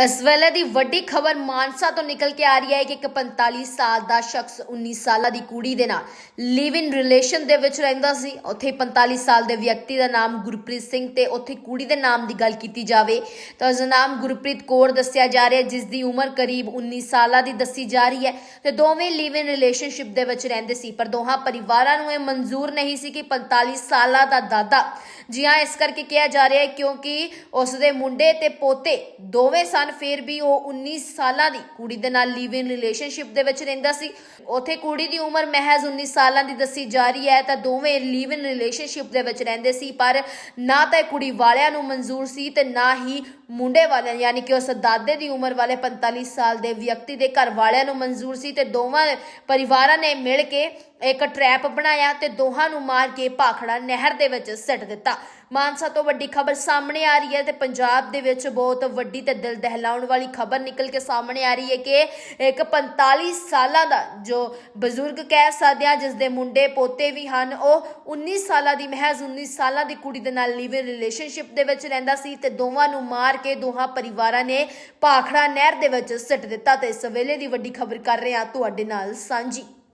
ਇਸ ਵੇਲੇ ਦੀ ਵੱਡੀ ਖਬਰ ਮਾਨਸਾ ਤੋਂ ਨਿਕਲ ਕੇ ਆ ਰਹੀ ਹੈ ਕਿ ਇੱਕ 45 ਸਾਲ ਦਾ ਸ਼ਖਸ 19 ਸਾਲਾਂ ਦੀ ਕੁੜੀ ਦੇ ਨਾਲ ਲਿਵ ਇਨ ਰਿਲੇਸ਼ਨ ਦੇ ਵਿੱਚ ਰਹਿੰਦਾ ਸੀ। ਉੱਥੇ 45 ਸਾਲ ਦੇ ਵਿਅਕਤੀ ਦਾ ਨਾਮ ਗੁਰਪ੍ਰੀਤ ਸਿੰਘ ਤੇ ਉੱਥੇ ਕੁੜੀ ਦੇ ਨਾਮ ਦੀ ਗੱਲ ਕੀਤੀ ਜਾਵੇ ਤਾਂ ਉਸ ਦਾ ਨਾਮ ਗੁਰਪ੍ਰੀਤ ਕੌਰ ਦੱਸਿਆ ਜਾ ਰਿਹਾ ਜਿਸ ਦੀ ਉਮਰ ਕਰੀਬ 19 ਸਾਲਾਂ ਦੀ ਦੱਸੀ ਜਾ ਰਹੀ ਹੈ ਤੇ ਦੋਵੇਂ ਲਿਵ ਇਨ ਰਿਲੇਸ਼ਨਸ਼ਿਪ ਦੇ ਵਿੱਚ ਰਹਿੰਦੇ ਸੀ, ਪਰ ਦੋਹਾਂ ਪਰਿਵਾਰਾਂ ਨੂੰ ਇਹ ਮਨਜ਼ੂਰ ਨਹੀਂ ਸੀ ਕਿ 45 ਸਾਲਾਂ ਦਾ ਦਾਦਾ ਜੀ ਹਾਂ, ਇਸ ਕਰਕੇ ਕਿਹਾ ਜਾ ਰਿਹਾ ਹੈ ਕਿਉਂਕਿ ਉਸ ਦੇ ਮੁੰਡੇ ਤੇ ਪੋਤੇ ਦੋਵੇਂ ਸਨ, ਫਿਰ ਵੀ ਉਹ 19 ਸਾਲਾਂ ਦੀ ਕੁੜੀ ਦੇ ਨਾਲ ਲਿਵ ਇਨ ਰਿਲੇਸ਼ਨਸ਼ਿਪ ਦੇ ਵਿੱਚ ਰਹਿੰਦਾ ਸੀ। ਉਥੇ ਕੁੜੀ ਦੀ ਉਮਰ ਮਹਿਜ਼ 19 ਸਾਲਾਂ ਦੀ ਦੱਸੀ ਜਾ ਰਹੀ ਹੈ, ਤਾਂ ਦੋਵੇਂ ਲਿਵ ਇਨ ਰਿਲੇਸ਼ਨਸ਼ਿਪ ਦੇ ਵਿੱਚ ਰਹਿੰਦੇ ਸੀ, ਪਰ ਨਾ ਤਾਂ ਇਹ ਕੁੜੀ ਵਾਲਿਆਂ ਨੂੰ ਮਨਜ਼ੂਰ ਸੀ ਤੇ ਨਾ ਹੀ ਮੁੰਡੇ ਵਾਲਿਆਂ, ਯਾਨੀ ਕਿ ਉਸ ਦਾਦੇ ਦੀ ਉਮਰ ਵਾਲੇ 45 ਸਾਲ ਦੇ ਵਿਅਕਤੀ ਦੇ ਘਰ ਵਾਲਿਆਂ ਨੂੰ ਮਨਜ਼ੂਰ ਸੀ ਤੇ ਦੋਵਾਂ ਪਰਿਵਾਰਾਂ ਨੇ ਮਿਲ ਕੇ ਇੱਕ ਟਰੈਪ ਬਣਾਇਆ ਤੇ ਦੋਹਾਂ ਨੂੰ ਮਾਰ ਕੇ ਭਾਖੜਾ ਨਹਿਰ ਦੇ ਵਿੱਚ ਸਿੱਟ ਦਿੱਤਾ। ਮਾਨਸਾ ਤੋਂ ਵੱਡੀ ਖਬਰ ਸਾਹਮਣੇ ਆ ਰਹੀ ਹੈ ਤੇ ਪੰਜਾਬ ਦੇ ਵਿੱਚ ਬਹੁਤ ਵੱਡੀ ਤੇ ਦਿਲ ਦਹਿਲਾਉਣ ਵਾਲੀ ਖਬਰ ਨਿਕਲ ਕੇ ਸਾਹਮਣੇ ਆ ਰਹੀ ਹੈ ਕਿ ਇੱਕ 45 ਸਾਲਾਂ ਦਾ ਜੋ ਬਜ਼ੁਰਗ ਕਹਿ ਸਕਦੇ ਆ ਜਿਸ ਦੇ ਮੁੰਡੇ ਪੋਤੇ ਵੀ ਹਨ, ਉਹ 19 ਸਾਲਾਂ ਦੀ ਮਹਿਜ਼ 19 ਸਾਲਾਂ ਦੀ ਕੁੜੀ ਦੇ ਨਾਲ ਲਿਵ ਇਨ ਰਿਲੇਸ਼ਨਸ਼ਿਪ ਦੇ ਵਿੱਚ ਰਹਿੰਦਾ ਸੀ ਤੇ ਦੋਵਾਂ ਨੂੰ ਮਾਰ ਕੇ ਦੋਹਾਂ ਪਰਿਵਾਰਾਂ ਨੇ ਭਾਖੜਾ ਨਹਿਰ ਦੇ ਵਿੱਚ ਸਿੱਟ ਦਿੱਤਾ ਤੇ ਇਸ ਵੇਲੇ ਦੀ ਵੱਡੀ ਖਬਰ ਕਰ ਰਹੇ ਹਾਂ ਤੁਹਾਡੇ ਨਾਲ ਸਾਂਝੀ।